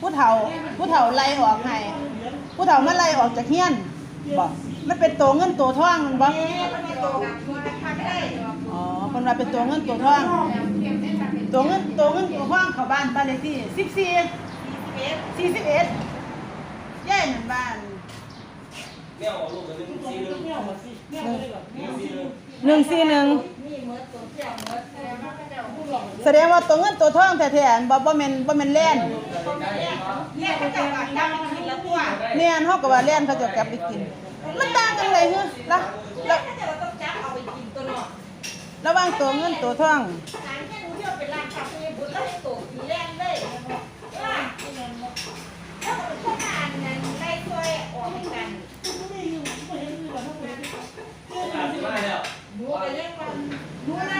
ผู้เฒ่าผู้เฒ่าไล่ออกให้ผู้เฒ่ามาไล่ออกจากเฮียนบ่มันเป็นตัวเงินตัวทองมันบ่อ๋อเพิ่นว่าเป็นตัวเงินตัวทองตัวเงินตัวเงินตัวทองเข้าบ้านบ้านเลขที่14 41ย่ายนั่นบ้านแม่ออกลูกกันหนึ่งสี่หนึ่งหนึ่งสี่หนึ่งหนึ่งสี่หนึ่ง แสดงว่าตัวเงินตัวทองแท้ๆบ่บ่แม่นบ่แม่นแล่นเนี่ยเฮาก็ว่าแล่นเขาจะกลับไปกิน มันต่างกันเลยเหรอละละระหว่างตัวเงินตัวทองสามสิบห้าแล้วบอก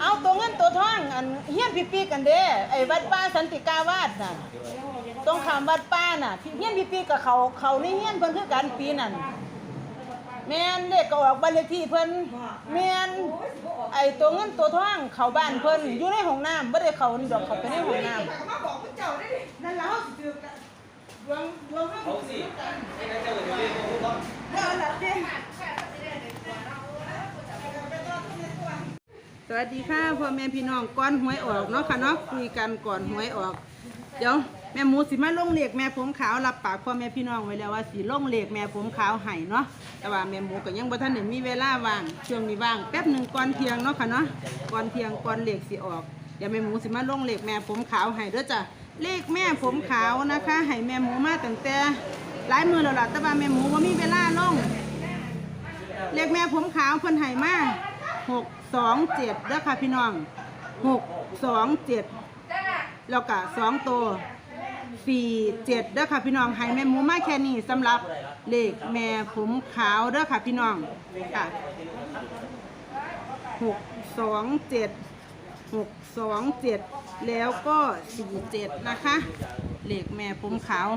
เอาตัวเงินตัวทองอันเฮียนพี่ๆกันเด้ไอ้วัดป้าสันติกาวาสน่ะตรงขามวัดป้าน่ะเฮียนพี่ๆกับเขาเขาในเฮียนเพิ่นคือกันปีนั้นแม่นเลขก็ออกบ้านเลขที่เพิ่นแม่นไอ้ตัวเงินตัวทองเขาบ้านเพิ่นอยู่ในห้องน้ำบ่ได้เขานี่ดอกเขาไปในห้องน้ำนั่นล่ะ เฮาสิถือกันรวมรวมเฮาเขาสิไม่งั้นจะเกิดเรื่องของต้องเด้อล่ะเด้สวัสดีค่ะพ่อแม่พี่น้องก่อนหวยออกเนาะค่ะเนาะคุยกันก่อนหวยออก เดี๋ยวแม่หมูสิมาลงเหลขแม่ผมขาวรับปากพ่อแม่พี่น้องไว้แล้วว่าสิลงเหลขแม่ผมขาวให้เนาะแต่ว่าแม่หมูก็ยังบ่ทันได้มีเวลาว่างช่วงนี้ว่างแป๊บหนึ่งก่อนเที่ยงเนาะค่ะเนาะก่อนเที่ยงก่อนเหลขสิออก เดี๋ยวแม่หมูสิมาลงเลขแม่ผมขาวให้เด้อจ้ะเลขแม่ผมขาวนะคะให้แม่หมูมาตั้งแต่หลายมือแล้วล่ะแต่ว่าแม่หมูบ่ามีเวลาลงเลขแม่ผมขาวเพิ่นให้มาหกสองเจ็ดเด้อค่ะพี่น้องหกสองเจ็ดแล้วก็สองตัวสี่เจ็ดเด้อค่ะพี่น้องให้แม่หมูมาแค่นี้สำหรับเลขแม่ผมขาวเด้อค่ะพี่น้องค่ะหกสองเจ็ด หกสองเจ็ดแล้วก็สี่เจ็ดนะคะเหล็กแม่ผมขาว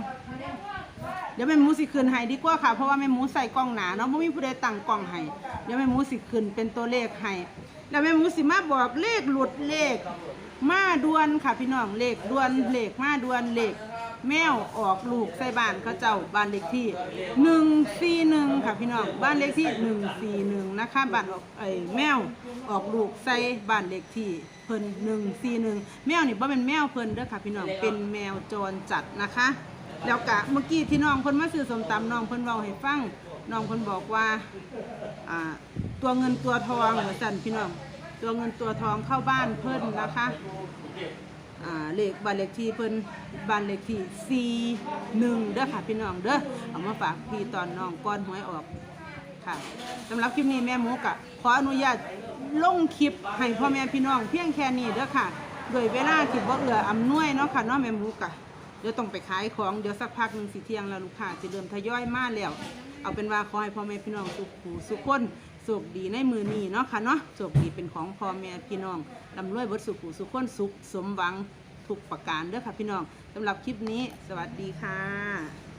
เดี๋ยวแม่หมูสิคืนให้ดีกว่าค่ะ เพราะว่าแม่หมูใส่กล้องหนาเนาะไม่มีผู้ใดตั้งกล้องให้เดี๋ยวแม่หมูสิคืนเป็นตัวเลขให้แล้วแม่หมูสิมาบอกเลขหลุดเลข มาดวนค่ะพี่น้องเลขดวนเลขมาดวนเลข แมวออกลูกใส่บ้านเขาเจ้าบ้านเลขที่หนึ่งสี่หนึ่งค่ะพี่น้องบ้านเลขที่หนึ่งสี่หนึ่งนะคะบ้านออกไอ้แมวออกลูกใส่บ้านเลขที่เพิ่นหนึ่งสี่หนึ่งแมวนี่บ่เป็นแมวเพิ่นเด้อค่ะพี่น้องเป็นแมวจรจัดนะคะ แล้วกะเมื่อกี้ที่น้องเพิ่นมาซื้อสมตำน้องเพิ่นเว้าให้ฟังน้องเพิ่นบอกว่าอ่าตัวเงินตัวทองว่าซั่นพี่น้องตัวเงินตัวทองเข้าบ้านเพิ่นนะคะ อ่าเลขบ้านเลขที่เพิ่นบ้านเลขที่41เด้อค่ะพี่น้องเด้อเอามาฝากพี่ตอนน้องก่อนหวยออกค่ะสำหรับคลิปนี้แม่หมูกะขออนุญาตลงคลิปให้พ่อแม่พี่น้องเพียงแค่นี้เด้อค่ะ โดยเวลาที่บ่เอื้ออำนวยเนาะค่ะเนาะแม่หมูกะเดี๋ยวต้องไปขายของเดี๋ยวสักพักหนึ่งสิเที่ยงแล้วลูกค้าจะเริ่มทยอยมาแล้ว เอาเป็นว่าขอให้พ่อแม่พี่น้องสุขหูสุขคน สุขดีในมือนี้เนาะค่ะเนาะสุขดีเป็นของพ่อแม่พี่น้องลำรวยบดสุขสุขคนสุขสมหวังทุกประการเด้อค่ะพี่น้องสำหรับคลิปนี้ สวัสดีค่ะ